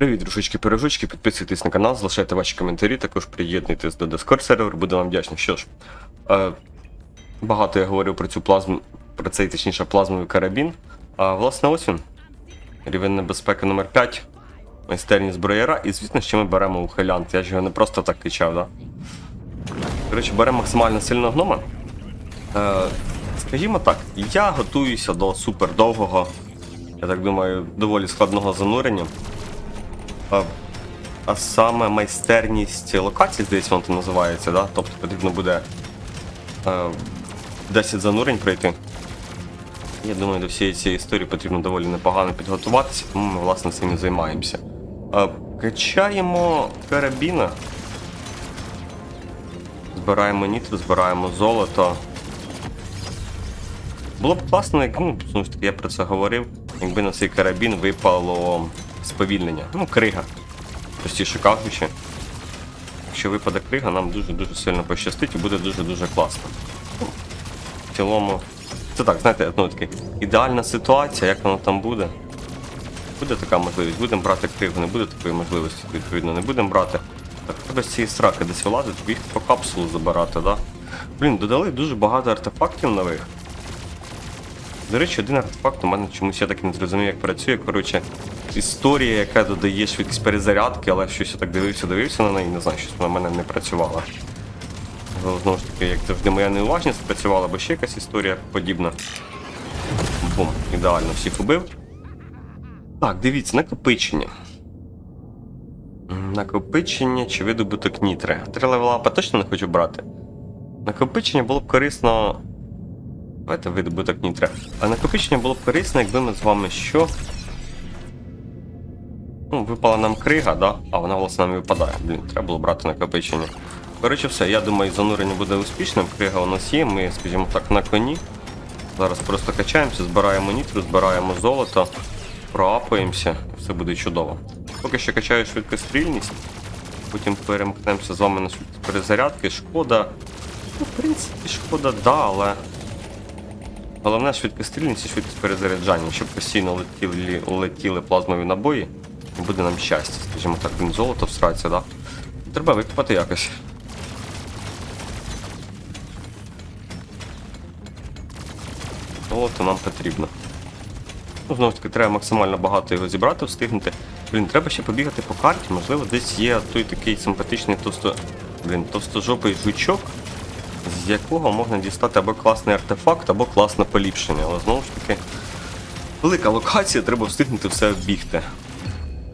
Привіт, дружечки пирожочки підписуйтесь на канал, залишайте ваші коментарі, також приєднуйтесь до Discord сервер, буду вам вдячний. Що ж, е, багато я говорив про цю плазму, про цей, точніше, плазмовий карабін. А власне ось він. Рівень небезпеки номер 5 майстерні зброяра, і звісно, що ми беремо ухилянт. Я ж його не просто так кичав, да? Коротше, беремо максимально сильного гнома. Е, скажімо так, я готуюся до супер довгого, я так думаю, доволі складного занурення. А, а саме майстерність локацій, здається, воно називається, да? тобто потрібно буде е, 10 занурень пройти. Я думаю, до всієї цієї історії потрібно доволі непогано підготуватися, тому ми власне цим і займаємося. Е, качаємо карабіна. Збираємо нітри, збираємо золото. Було б класно, як, ну, я про це говорив, якби на цей карабін випало сповільнення. Ну, крига. Простіше кажучи. Якщо випаде крига, нам дуже-дуже сильно пощастить і буде дуже-дуже класно. В цілому. Це так, знаєте, ну таки ідеальна ситуація, як воно там буде. Буде така можливість, будемо брати кригу, не буде такої можливості, відповідно, не будемо брати. Так, треба з цієї сраки десь вилазити, їх по капсулу забирати, да? Блін, додали дуже багато артефактів нових. До речі, один артефакт у мене чомусь я так не зрозумів, як працює. Коротше, історія, яка додає швидкість перезарядки, але щось я так дивився, дивився на неї, не знаю, щось в мене не працювала. Ну, Знову ж таки, як завжди, моя неуважність працювала, бо ще якась історія подібна. Бум, ідеально всіх убив. Так, дивіться, накопичення. Накопичення чи видобуток нітри. Три левелапа точно не хочу брати. Накопичення було б корисно. Давайте видобуток нітри. А накопичення було б корисно, якби ми з вами що. Ну, випала нам крига, да? А вона власне нам випадає. Блін, треба було брати накопичення. Коротше, все, я думаю, занурення буде успішним. Крига у нас є, ми, скажімо так, на коні. Зараз просто качаємося, збираємо нітру, збираємо золото, проапаємося, все буде чудово. Поки що качаю швидкострільність, потім перемкнемося з вами на перезарядки. Шкода. Ну, в принципі, шкода, да, але. Головне швидкострільність і швидкість перезаряджання, щоб постійно летіли, летіли плазмові набої, і буде нам щастя, скажімо так, він золото всрається, да? Треба викопати якось. Золото нам потрібно. Ну, знову таки, треба максимально багато його зібрати, встигнути. Блін, треба ще побігати по карті, можливо, десь є той такий симпатичний товсто... Блін, товстожопий жучок, з якого можна дістати або класний артефакт, або класне поліпшення. Але знову ж таки, велика локація, треба встигнути все оббігти.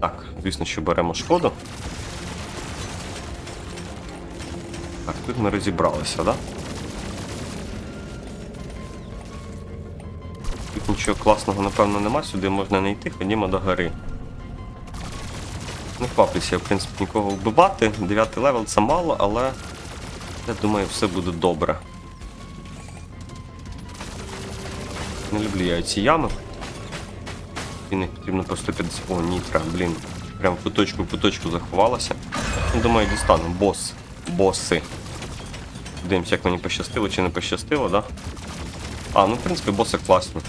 Так, звісно, що беремо шкоду. Так, тут ми розібралися, так? Да? Тут нічого класного, напевно, нема, сюди можна не йти, ходімо до гори. Не хваплюся, в принципі, нікого вбивати. Дев'ятий левел це мало, але я думаю, все буде добре. Не люблю я ці ями. Не потрібно просто під... О, нітра, блін. Прям в куточку в куточку заховалася. Думаю, дістану. Бос. Боси. Дивимося, як мені пощастило чи не пощастило, да? А, ну в принципі, боси класні.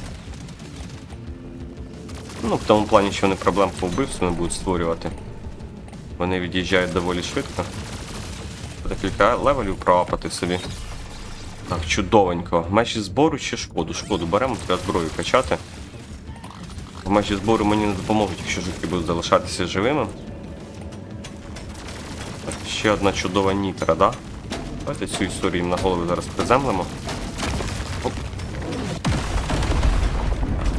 Ну, в тому плані, що вони проблем по вбивству не будуть створювати. Вони від'їжджають доволі швидко. Декілька левелів проапати собі. Так, чудовенько. Мечі збору чи шкоду? Шкоду беремо, треба зброю качати. В мечі збору мені не допоможуть, якщо жуки будуть залишатися живими. Так, ще одна чудова нітра, да? Давайте цю історію їм на голову зараз приземлимо. Оп.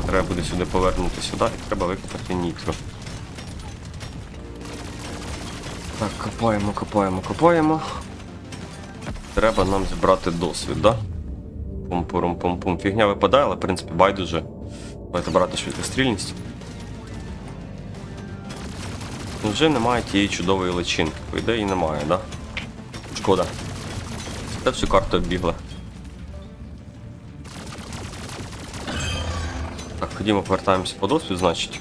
Треба буде сюди повернути сюди і треба викопати нітру. Так, копаємо, копаємо, копаємо. Треба нам зібрати досвід, да? Пум-пурум-пум-пум. Фігня випадає, але в принципі байдуже. Давайте брати швидкострільність. Вже немає тієї чудової личинки. По ідеї немає, да? Шкода. Та всю карту оббігла. Так, ходімо, повертаємося по досвід, значить.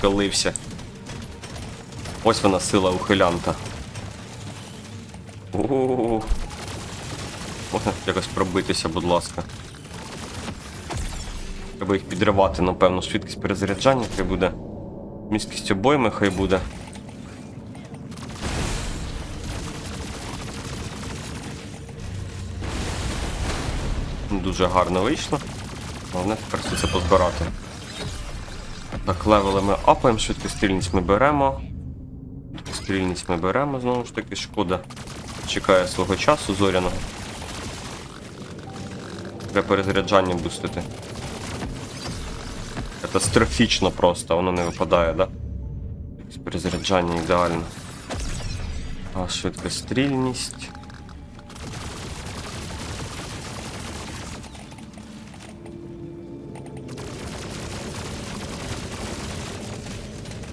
Колився. Ось вона сила ухилянта. Можна якось пробитися, будь ласка. Треба їх підривати, напевно, швидкість перезаряджання треба буде. Міськість обойми хай буде. Дуже гарно вийшло. Головне тепер все це позбирати. Так, левели ми апаємо, швидкострільність ми беремо. Швидкострільність ми беремо, знову ж таки, шкода. Чекає свого часу зоряного. Треба перезаряджання бустити. Катастрофічно просто, воно не випадає, да? Перезаряджання ідеально. А швидкострільність.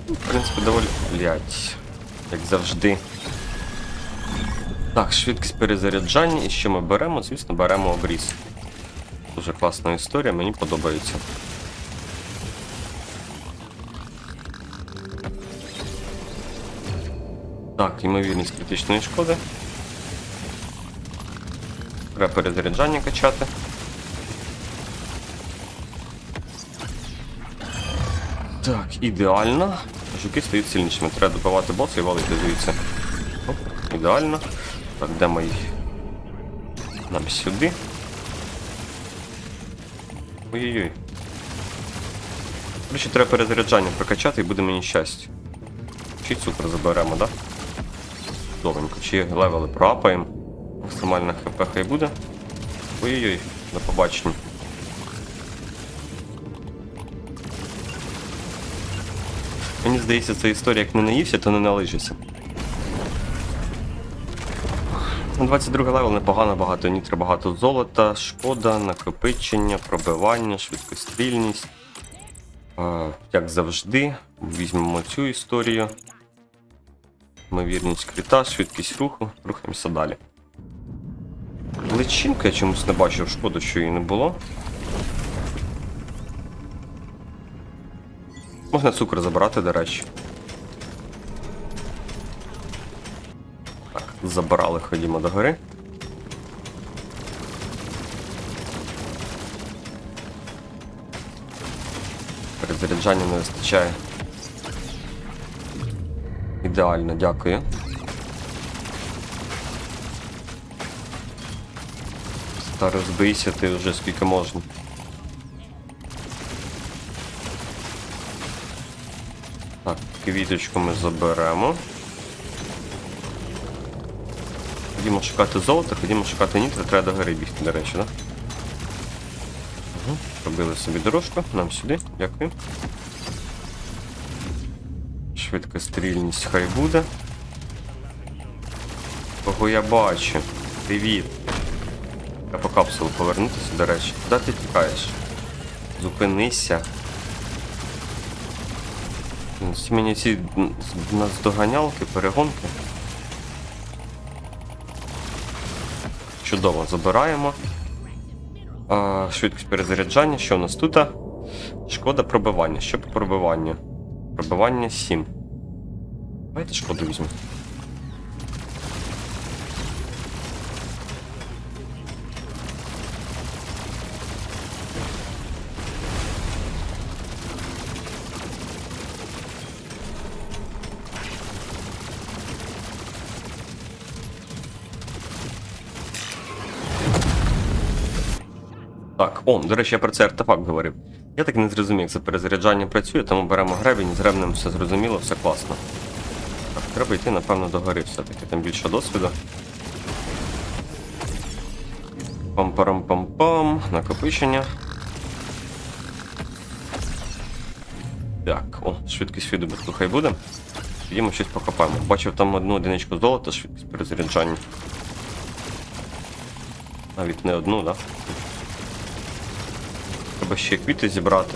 Ну, В принципі, доволі. Блять. Як завжди. Так, швидкість перезаряджання. І що ми беремо? Звісно, беремо обріз. Дуже класна історія, мені подобається. Так, ймовірність критичної шкоди. Треба перезаряджання качати. Так, ідеально. Жуки стають сильнішими. Треба добивати боса і валити звідси. Оп, ідеально. Так, де мої? Нам сюди. Ой-ой-ой. Короче, треба перезаряджання прокачати і буде мені щастя. Чи цукор заберемо, да? Довенько. Чи левели проапаємо. Максимальна хп хай буде. Ой-ой-ой, до побачення. Мені здається, ця історія як не наївся, то не налижиться. 22 левел непогано, багато нітри, багато золота, шкода, накопичення, пробивання, швидкострільність. А, як завжди, візьмемо цю історію. Ймовірність крита, швидкість руху, рухаємося далі. Личинка я чомусь не бачив, шкода, що її не було. Можна цукор забрати, до речі. Так, забрали, ходімо до гори. Перезаряджання не вистачає. Ідеально, дякую. Та розбийся ти вже скільки можна. Квіточку ми заберемо. Ходімо шукати золото, ходімо шукати нітро, треба до гори бігти, до речі, так? Да? Угу. Робили собі дорожку, нам сюди, дякую. Швидкострільність хай буде. Кого я бачу? Привіт. Я по капсулу повернутися, до речі. Куди ти тікаєш? Зупинися. Ці мені ці наздоганялки, перегонки. Чудово, забираємо. А, швидкість перезаряджання. Що у нас тут? Шкода пробивання. Що по пробиванню? Пробивання 7. Давайте шкоду візьмемо. Так, о, до речі, я про цей артефакт говорив. Я так і не зрозумів, як це перезаряджання працює, тому беремо гребінь, з гребнем все зрозуміло, все класно. Так, треба йти, напевно, до гори все-таки, там більше досвіду. Пам-парам-пам-пам, накопичення. Так, о, швидкість відобутку хай буде. Підіймо щось покопаємо. Бачив там одну одиничку золота, швидкість перезаряджання. Навіть не одну, так? Да? Треба ще квіти зібрати.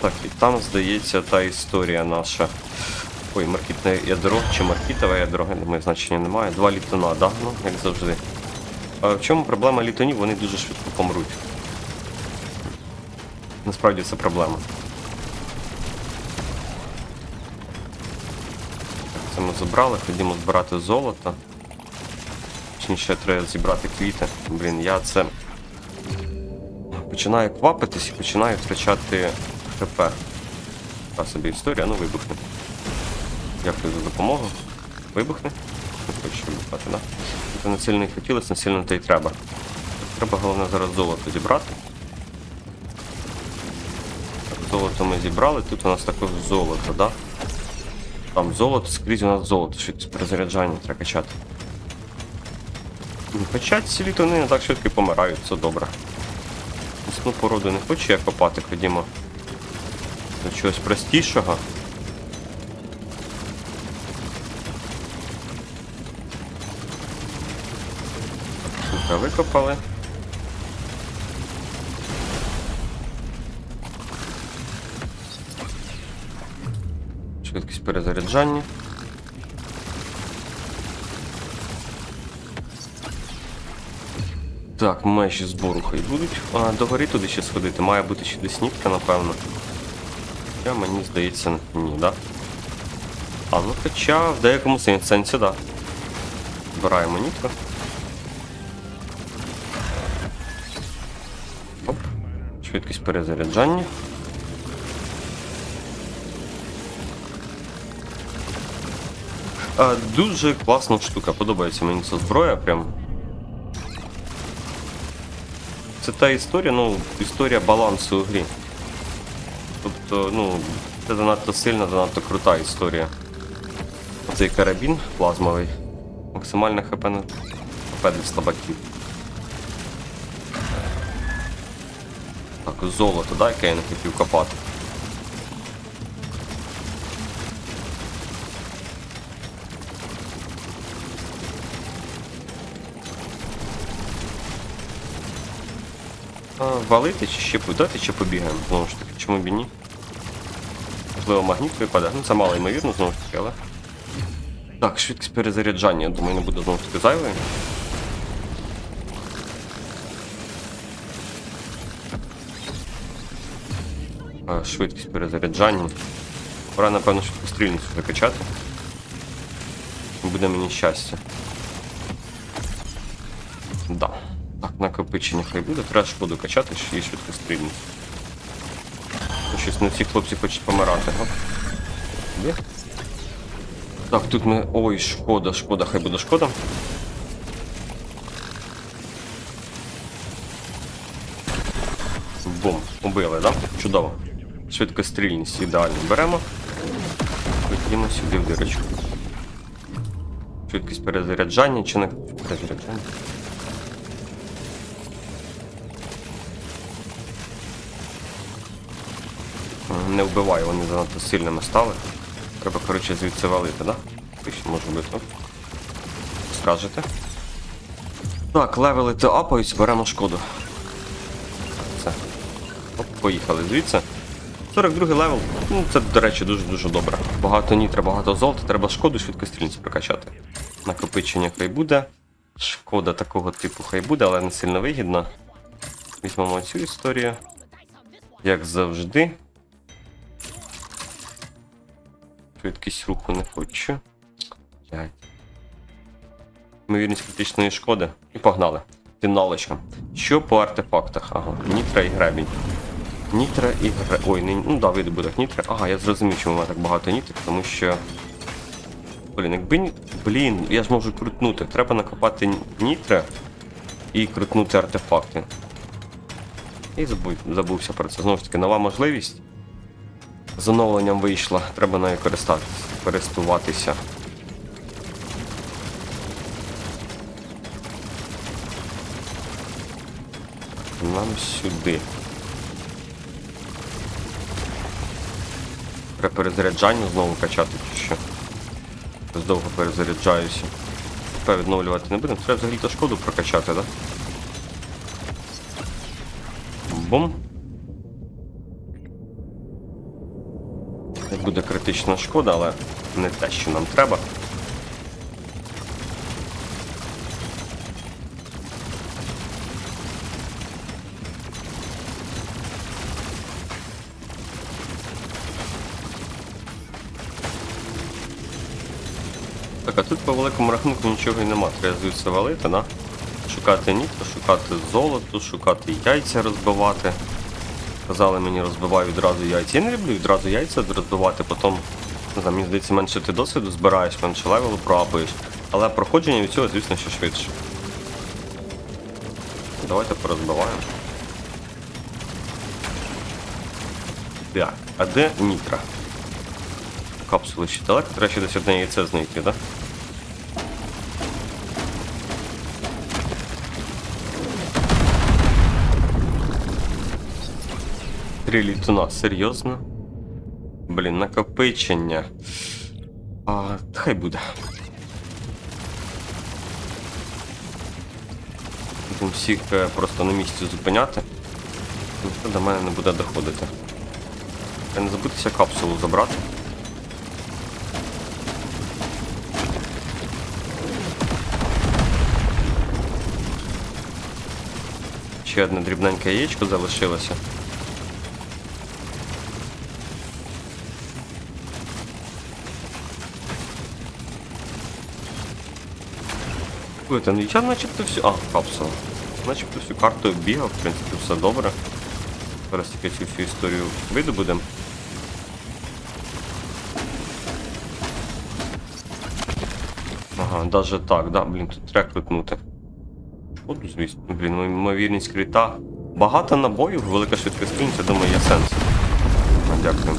Так, і там, здається, та історія наша. Ой, маркітне ядро чи маркітове ядро, думаю, значення немає. Два літона, да? Ну, як завжди. А в чому проблема літонів? Вони дуже швидко помруть. Насправді це проблема. Це ми забрали, ходімо збирати золото. точніше треба зібрати квіти. Блін, я це починаю квапитись і починаю втрачати ХП. Та собі історія, ну вибухне. Дякую за допомогу. Вибухне? Не хочу вибухати, да? Це не і хотілося, не сильно то й треба. Треба головне зараз золото зібрати. Так, золото ми зібрали, тут у нас також золото, да? Там золото, скрізь у нас золото, швидкість перезаряджання треба качати. Ну, Хоча ці літони не так швидко помирають, це добре. Міцну породу не хочу я копати, ходімо до чогось простішого. Викопали. Швидкість перезаряджання. Так, межі збору хай будуть. А, до гори туди ще сходити. Має бути ще десь нітка, напевно. Хоча мені здається, ні, да? А ну хоча в деякому сенсі, да. Збираємо нітку. Оп. Швидкість перезаряджання. Дуже класна штука, подобається мені ця зброя прям. Це та історія, ну, історія балансу у грі. Тобто, ну, це занадто сильна, занадто крута історія. Цей карабін плазмовий. Максимальне хп на хп для слабаків. Так, золото, да, яке я не хотів копати. Валити чи ще дати, чи побігаємо, знову ж таки, чому б і ні? Можливо, магніт випаде. Ну, це мало ймовірно, знову ж таки, але. Так, швидкість перезаряджання, я думаю, не буде знову ж таки зайвою. Швидкість перезаряджання. Пора, напевно, швидкострільність закачати. Буде мені щастя. Да. Так, накопичення хай буде, треба шкоду качати, що є швидкострільність. Бо Щось не всі хлопці хочуть помирати, га? Є? Так, тут ми. Ой, шкода, шкода, хай буде шкода. Бум, убили, да? Чудово. Швидкострільність ідеально беремо. Ходімо сюди в дирочку. Швидкість перезаряджання чи не перезаряджання? Не вбиваю, вони занадто сильними стали. Треба, коротше, звідси валити, да? Може бути. Оп. Скажете. Так, левелити апаюсь, беремо шкоду. Все. Оп, поїхали звідси. 42 левел. Ну, це, до речі, дуже-дуже добре. Багато нітра, багато золота, треба шкоду швидкострільність прокачати. Накопичення хай буде. Шкода такого типу хай буде, але не сильно вигідно. Візьмемо цю історію. Як завжди. Швидкість руху не хочу. Ймовірність критичної шкоди. І погнали. Фіналочка. Що по артефактах? Ага, Нітра і гребінь. Нітра і гребінь. Ой, не... ну да, видобуток нітра. Ага, я зрозумів, чому в мене так багато нітри, тому що. Блін, якби. Блін, я ж можу крутнути. Треба накопати нітра і крутнути артефакти. І забув, забувся про це. Знову ж таки, нова можливість. З оновленням вийшла, треба нею користуватися. Нам сюди. Треба перезаряджання знову качати чи що. Щось довго перезаряджаюся. Тепер відновлювати не будемо. Треба взагалі то шкоду прокачати, так? Да? Бум. Як буде критична шкода, але не те, що нам треба. Так а тут по великому рахунку нічого і нема. Треба звідси валити, да? Шукати нітро, шукати золото, шукати яйця розбивати. Казали мені розбиваю відразу яйця. Я не люблю відразу яйця розбивати, потім, знаю, мені здається, менше ти досвіду збираєш, менше левелу проапуєш. Але проходження від цього, звісно, що швидше. Давайте порозбиваємо. Так, а де нітра? Капсули ще далеко, треба ще десь одне яйце знайти, так? Да? Три літуна, серйозно? Блін, накопичення. А, хай буде. Будемо всіх е, просто на місці зупиняти. Ніхто до мене не буде доходити. Я не забудьтеся капсулу забрати. Ще одне дрібненьке яєчко залишилося. Слухайте, ну я начебто всю... А, капсула. Начебто всю карту бігав, в принципі, все добре. Зараз тільки цю всю історію видобудемо. Ага, даже так, да, блін, тут треба крутнути. Шкоду, звісно. Блін, ймовірність крита. Багато набоїв, велика швидкість стрільниця, думаю, є сенс. Дякую.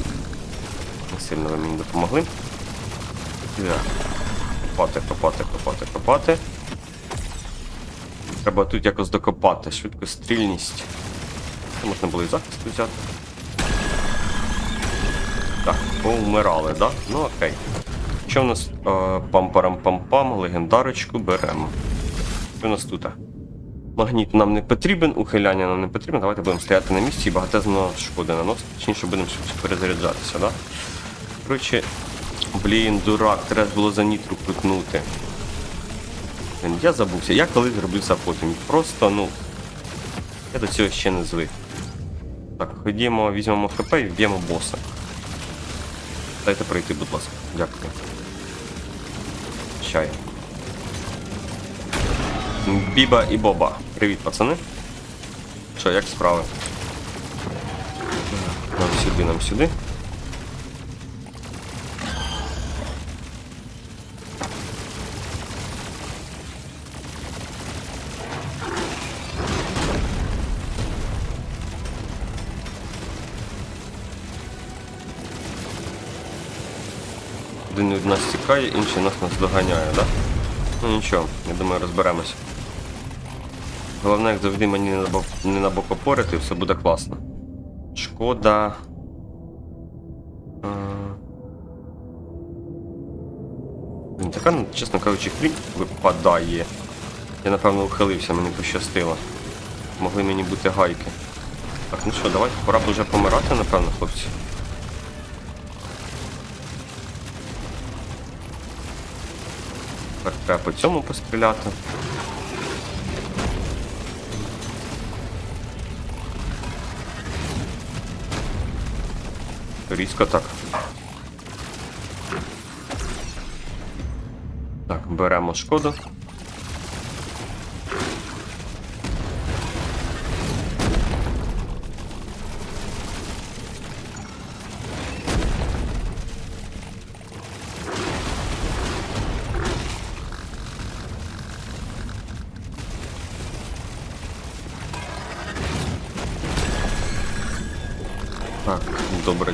Сильно ви мені допомогли. Так. Копати, копати, копати, копати. Треба тут якось докопати. Швидкострільність. Це можна було і захист взяти. Так, повмирали, да? Ну окей. Що в нас е, пам-парам-пам-пам, легендарочку беремо. Що у нас тут? Магніт нам не потрібен, ухиляння нам не потрібно. Давайте будемо стояти на місці і багатезно шкоди наносити. Точніше будемо швидше перезаряджатися, да? Коротше, блін, дурак, треба було за нітру крутнути. Я забувся. Я колись зроблю це. Просто, ну. Я до цього ще не звик. Так, ходімо, візьмемо ХП і вб'ємо боса. Дайте пройти, будь ласка. Дякую. Чай. Біба і Боба. Привіт, пацани. Що, як справи? Нам сюди, нам сюди. Один від нас тікає, інший нас наздоганяє, так? Да? Ну нічого, я думаю, розберемося. Головне, як завжди, мені не на бок, опорити, і все буде класно. Шкода. Блін, така, чесно кажучи, хрінь випадає. Я напевно ухилився, мені пощастило. Могли мені бути гайки. Так, ну що, давайте, пора б вже помирати, напевно, хлопці. Треба по цьому постріляти. Різко так. Так, беремо шкоду.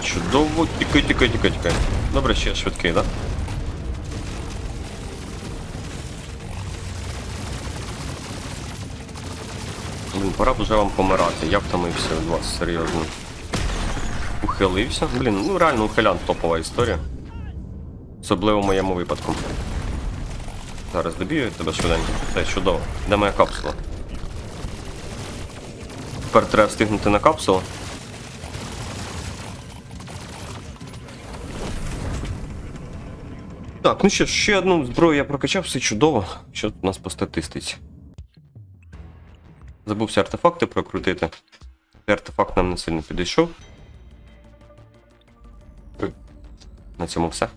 Чудово. Тікай, тікай, тікай, тікай. Добре, ще швидкий? Да? Блін, пора б вже вам помирати. Я втомився від вас, серйозно. Ухилився. Блін, ну реально ухилян топова історія. Особливо в моєму випадку. Зараз добію тебе швиденько. Це чудово. Де моя капсула? Тепер треба встигнути на капсулу. Так, ну що, ще одну зброю я прокачав, все чудово. Що тут у нас по статистиці? Забувся артефакти прокрутити. Цей артефакт нам не сильно підійшов. На цьому все.